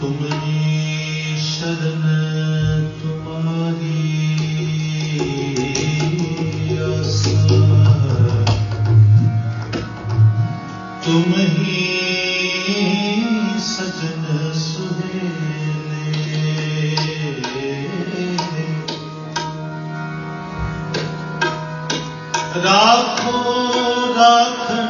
तुमने शरण तुम्हारी तुम ही सजन सुहेले राखो राखन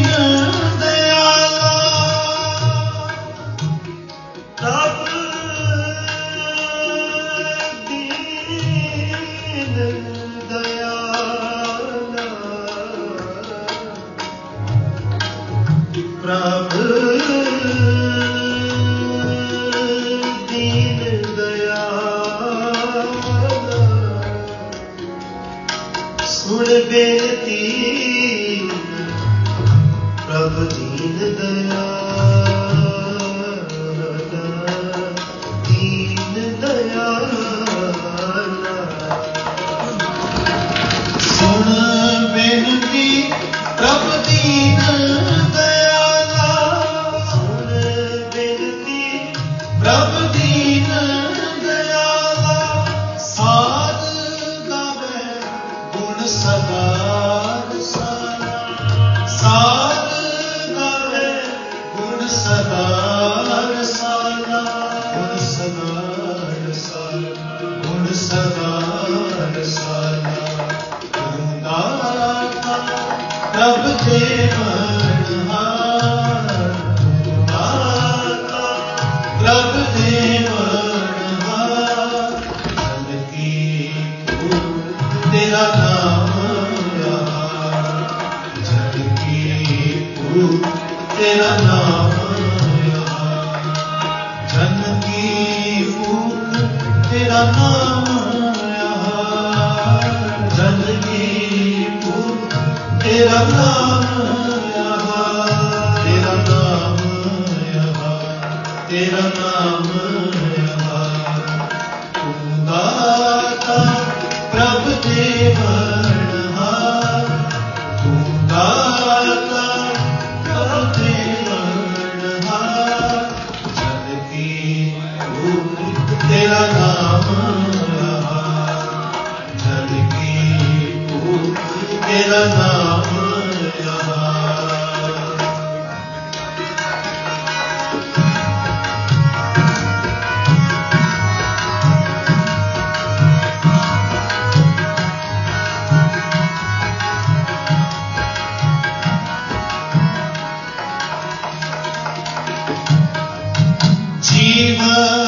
Krishna ਤੇਰਾ ਨਾਮ ਯਾਰ। ਜਗ ਕੀ ਤੂੰ ਤੇਰਾ ਨਾਮ ਜਨ ਕੀ ਫੂਕ ਤੇਰਾ ਨਾਮ ਯਾਰ। ਜਨ ਕੀ ਫੂਕ ਤੇਰਾ ਨਾਮ ਤੇਰਾ ਨਾਮ ਯਾਰ। ਤੇਰਾ ਨਾਮ ਮੇਰਾ ਨਾਮ Shiva.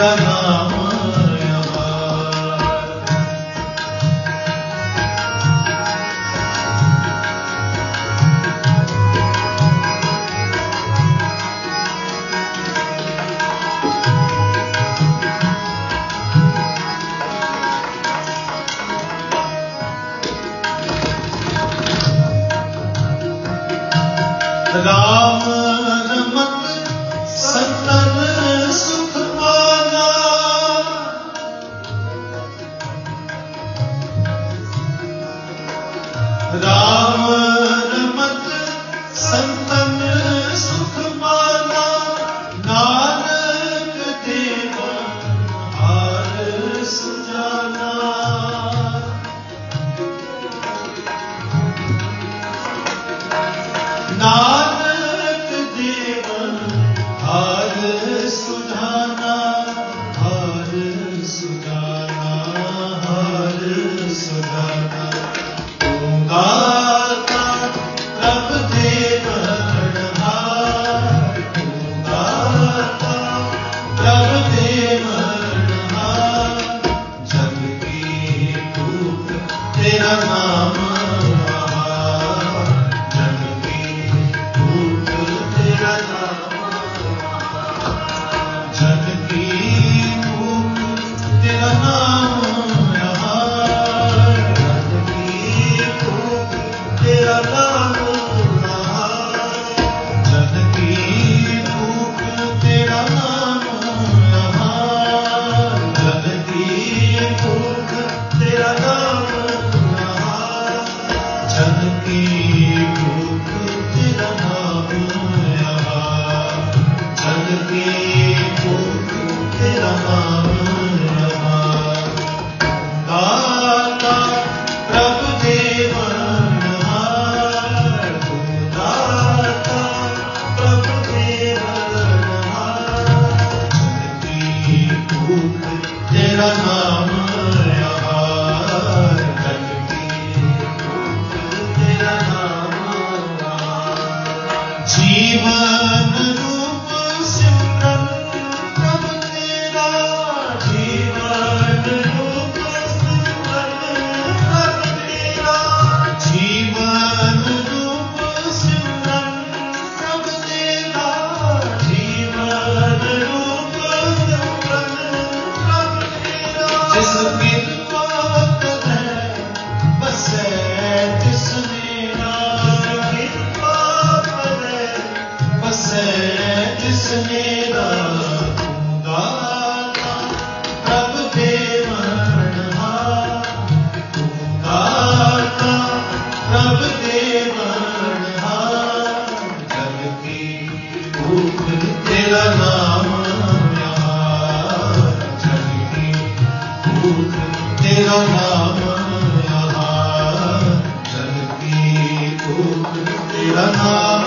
Love. Santa ਤੇਰਾ ਨਾਮ ਯਾਰ ਜਗ ਕੀ ਭੂਖ ਤੇਰਾ ਨਾਮ ਯਾਰ